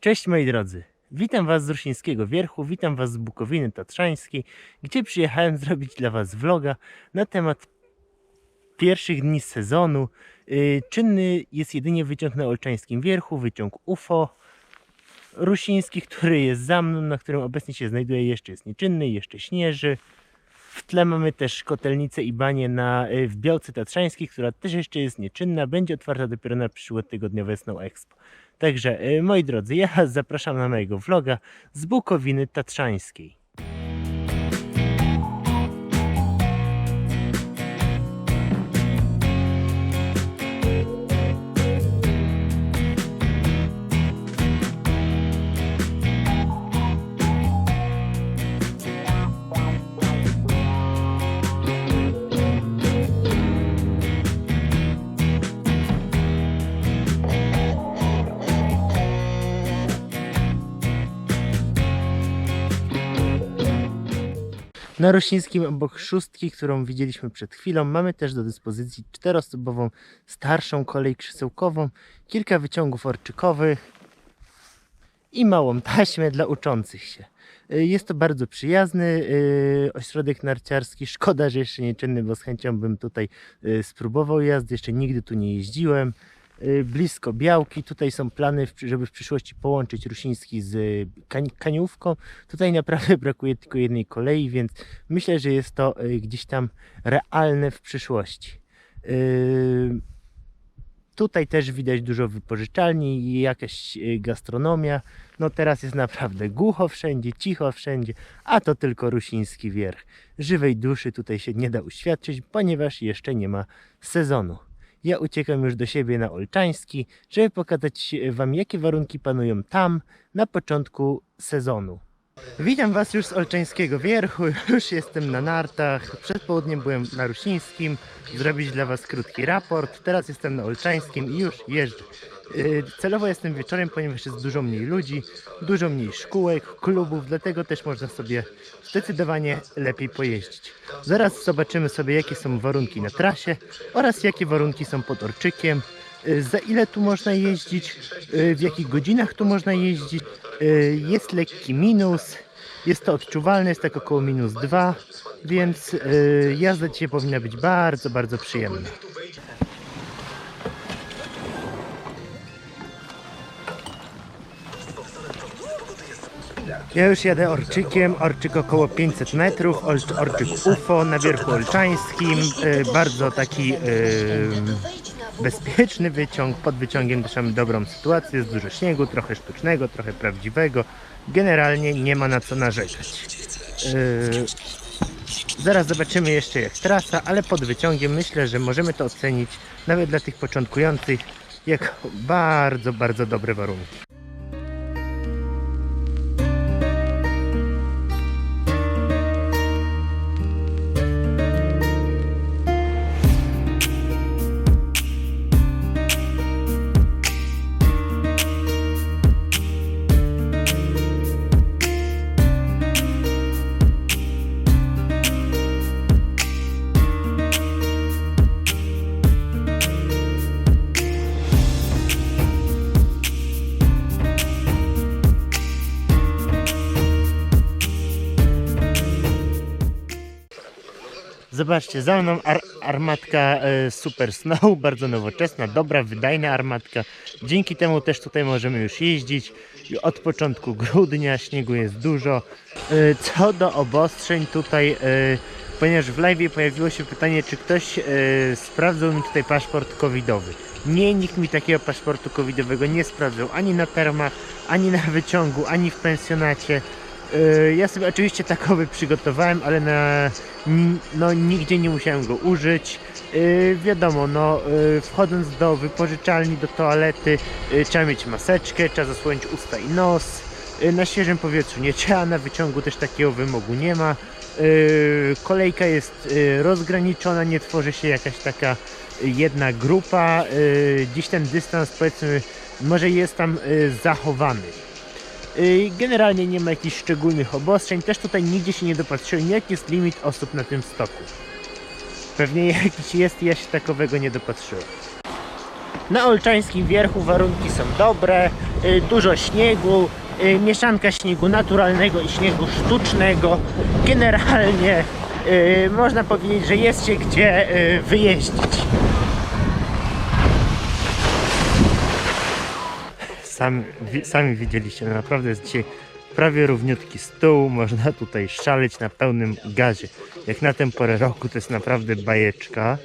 Cześć moi drodzy, witam Was z Rusińskiego Wierchu, witam Was z Bukowiny Tatrzańskiej, gdzie przyjechałem zrobić dla Was vloga na temat pierwszych dni sezonu. Yy, Czynny jest jedynie wyciąg na Olczańskim Wierchu, wyciąg UFO. Rusiński, który jest za mną, na którym obecnie się znajduje, jeszcze jest nieczynny, jeszcze śnieży. W tle mamy też kotelnicę i banię na, y, w Białce Tatrzańskiej, która też jeszcze jest nieczynna. Będzie otwarta dopiero na przyszłotygodniowe Snow Expo. Także y, moi drodzy, ja zapraszam na mojego vloga z Bukowiny Tatrzańskiej. Na Rosińskim obok szóstki, którą widzieliśmy przed chwilą, mamy też do dyspozycji czteroosobową starszą kolej krzesełkową, kilka wyciągów orczykowych i małą taśmę dla uczących się. Y, Jest to bardzo przyjazny y, ośrodek narciarski. Szkoda, że jeszcze nieczynny, bo z chęcią bym tutaj y, spróbował jazdy. Jeszcze nigdy tu nie jeździłem. Y, Blisko Białki. Tutaj są plany, żeby w przyszłości połączyć Rusiński z y, Kaniówką. Tutaj naprawdę brakuje tylko jednej kolei, więc myślę, że jest to y, gdzieś tam realne w przyszłości. Tutaj też widać dużo wypożyczalni i jakaś gastronomia. No teraz jest naprawdę głucho wszędzie, cicho wszędzie, a to tylko Rusiński Wierch. Żywej duszy tutaj się nie da uświadczyć, ponieważ jeszcze nie ma sezonu. Ja uciekam już do siebie na Olczański, żeby pokazać Wam, jakie warunki panują tam na początku sezonu. Witam Was już z Olczańskiego Wierchu, już jestem na nartach. Przed południem byłem na Rusińskim, zrobić dla Was krótki raport. Teraz jestem na Olczańskim i już jeżdżę. Yy, Celowo jestem wieczorem, ponieważ jest dużo mniej ludzi, dużo mniej szkółek, klubów, dlatego też można sobie zdecydowanie lepiej pojeździć. Zaraz zobaczymy sobie, jakie są warunki na trasie oraz jakie warunki są pod Orczykiem. Yy, Za ile tu można jeździć, yy, w jakich godzinach tu można jeździć. Yy, Jest lekki minus, jest to odczuwalne, jest tak około minus 2, więc jazda dzisiaj powinna być bardzo, bardzo przyjemna. Ja już jadę Orczykiem, Orczyk około 500 metrów, Orczyk UFO na wierchu Olczańskim, bardzo taki bezpieczny wyciąg, pod wyciągiem też mamy dobrą sytuację, jest dużo śniegu, trochę sztucznego, trochę prawdziwego, generalnie nie ma na co narzekać. Yy, Zaraz zobaczymy jeszcze jak trasa, ale pod wyciągiem myślę, że możemy to ocenić nawet dla tych początkujących jako bardzo, bardzo dobre warunki. Zobaczcie, za mną ar armatka e, Super Snow, bardzo nowoczesna, dobra, wydajna armatka. Dzięki temu też tutaj możemy już jeździć. Od początku grudnia śniegu jest dużo. E, co do obostrzeń tutaj, e, ponieważ w live pojawiło się pytanie, czy ktoś e, sprawdzał mi tutaj paszport covidowy. Nie, nikt mi takiego paszportu covidowego nie sprawdzał ani na termach, ani na wyciągu, ani w pensjonacie. Yy, Ja sobie oczywiście takowy przygotowałem, ale na, no, nigdzie nie musiałem go użyć. Yy, wiadomo, no, yy, wchodząc do wypożyczalni, do toalety, yy, trzeba mieć maseczkę, trzeba zasłonić usta i nos. Yy, na świeżym powietrzu nie trzeba, na wyciągu też takiego wymogu nie ma. Yy, kolejka jest yy, rozgraniczona, nie tworzy się jakaś taka jedna grupa. Yy, dziś ten dystans, powiedzmy, może jest tam yy, zachowany. Y, Generalnie nie ma jakichś szczególnych obostrzeń. Też tutaj nigdzie się nie dopatrzyłem, jaki jest limit osób na tym stoku. Pewnie jakiś jest, ja się takowego nie dopatrzyłem. Na Olczańskim Wierchu warunki są dobre, y, dużo śniegu, y, mieszanka śniegu naturalnego i śniegu sztucznego. Generalnie można powiedzieć, że jest się gdzie wyjeździć. Sami, wi- sami widzieliście, no naprawdę jest dzisiaj prawie równiutki stół, można tutaj szaleć na pełnym gazie. Jak na tę porę roku to jest naprawdę bajeczka.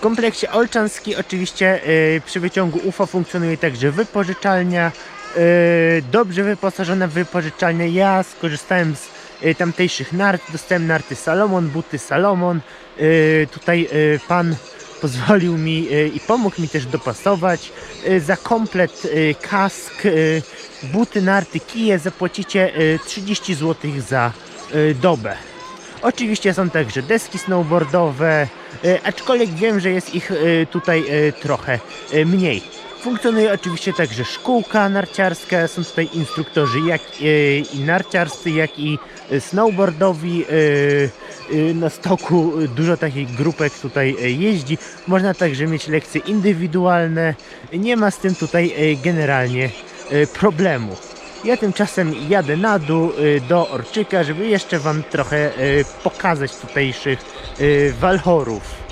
W kompleksie Olczanski oczywiście y, przy wyciągu UFO funkcjonuje także wypożyczalnia, y, dobrze wyposażona wypożyczalnia. Ja skorzystałem z y, tamtejszych nart, dostałem narty Salomon, buty Salomon. Tutaj pan pozwolił mi i pomógł mi też dopasować. Za komplet kask, buty, narty, kije zapłacicie y, 30 zł za dobę. Oczywiście są także deski snowboardowe, e, aczkolwiek wiem, że jest ich e, tutaj e, trochę mniej. Funkcjonuje oczywiście także szkółka narciarska, są tutaj instruktorzy jak i narciarscy, jak i snowboardowi. Na stoku dużo takich grupek tutaj jeździ. Można także mieć lekcje indywidualne. Nie ma z tym tutaj generalnie problemu. Ja tymczasem jadę na dół y, do Orczyka, żeby jeszcze Wam trochę y, pokazać tutejszych y, walchorów.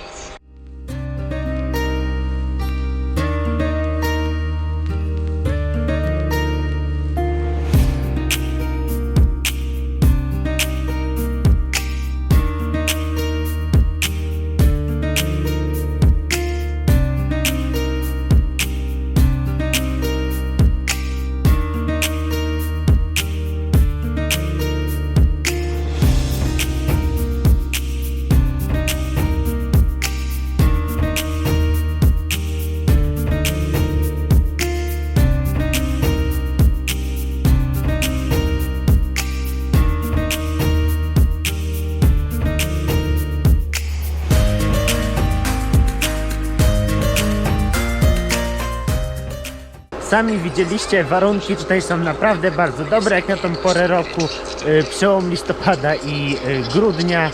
Sami widzieliście, warunki tutaj są naprawdę bardzo dobre, jak na tą porę roku, y, przełom listopada i y, grudnia.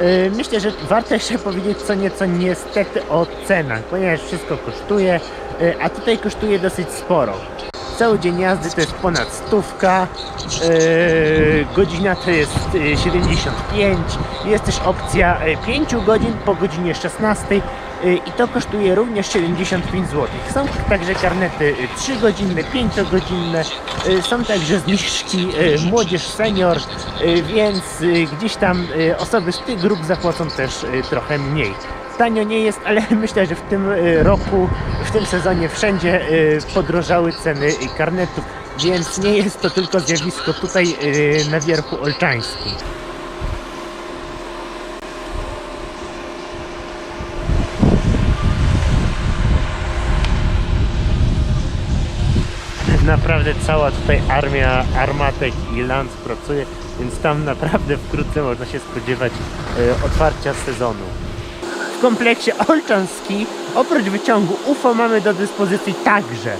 Y, Myślę, że warto jeszcze powiedzieć co nieco niestety o cenach, ponieważ wszystko kosztuje, a tutaj kosztuje dosyć sporo. Cały dzień jazdy to jest ponad stówka, godzina to jest yy, 75, jest też opcja yy, 5 godzin po godzinie 16 yy, i to kosztuje również 75 zł. Są także karnety yy, 3 godzinne, 5 godzinne, yy, są także zniżki młodzież senior, więc gdzieś tam osoby z tych grup zapłacą też trochę mniej. Tanio nie jest, ale myślę, że w tym y, roku, w tym sezonie wszędzie y, podrożały ceny y, karnetów, więc nie jest to tylko zjawisko tutaj y, na wierchu olczańskim. Naprawdę cała tutaj armia armatek i lans pracuje, więc tam naprawdę wkrótce można się spodziewać y, otwarcia sezonu. W kompleksie Olczanski oprócz wyciągu UFO mamy do dyspozycji także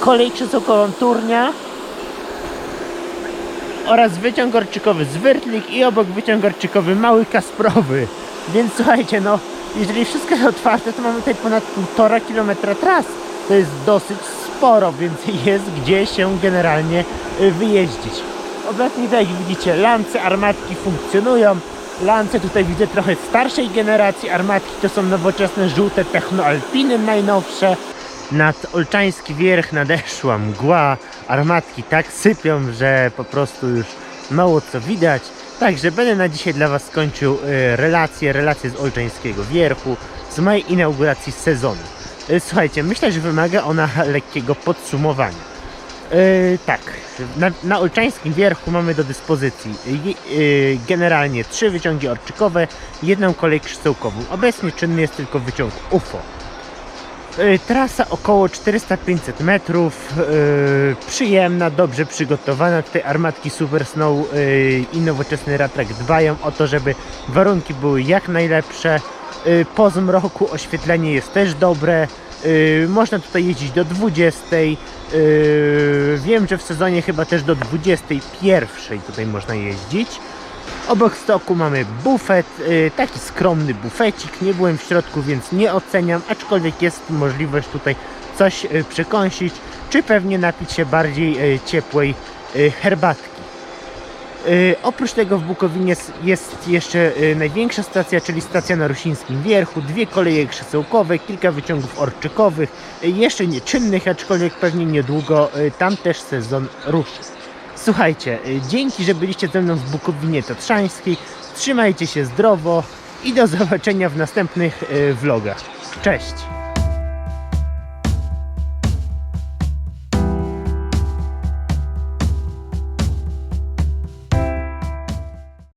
kolej krzesełkową Turnia oraz wyciąg orczykowy Zwyrtlik i obok wyciąg orczykowy Mały Kasprowy. Więc słuchajcie, no jeżeli wszystko jest otwarte, to mamy tutaj ponad 1,5 kilometra tras. To jest dosyć sporo, więc jest gdzie się generalnie y, wyjeździć. Obecnie tak jak widzicie, lance, armatki funkcjonują. Lance tutaj widzę trochę starszej generacji, armatki to są nowoczesne, żółte technoalpiny najnowsze. Nad Olczański Wierch nadeszła mgła, armatki tak sypią, że po prostu już mało co widać. Także będę na dzisiaj dla Was skończył y, relację, relację z Olczańskiego Wierchu, z mojej inauguracji sezonu. Y, Słuchajcie, myślę, że wymaga ona lekkiego podsumowania. Yy, tak, na, na Olczańskim Wierchu mamy do dyspozycji yy, generalnie trzy wyciągi orczykowe, jedną kolej krzesełkową. Obecnie czynny jest tylko wyciąg UFO. Trasa około 400-500 metrów, y, przyjemna, dobrze przygotowana. Tutaj armatki Super Snow y, i nowoczesny Ratrak dbają o to, żeby warunki były jak najlepsze. Y, Po zmroku oświetlenie jest też dobre. Y, Można tutaj jeździć do 20. Y, Wiem, że w sezonie chyba też do 21 tutaj można jeździć. Obok stoku mamy bufet, taki skromny bufecik. Nie byłem w środku, więc nie oceniam, aczkolwiek jest możliwość tutaj coś przekąsić, czy pewnie napić się bardziej ciepłej herbatki. Y, Oprócz tego w Bukowinie jest jeszcze y, największa stacja, czyli stacja na Rusińskim Wierchu, dwie koleje krzesełkowe, kilka wyciągów orczykowych, y, jeszcze nieczynnych, aczkolwiek pewnie niedługo tam też sezon ruszy. Słuchajcie, dzięki, że byliście ze mną w Bukowinie Tatrzańskiej. Trzymajcie się zdrowo i do zobaczenia w następnych vlogach. Cześć!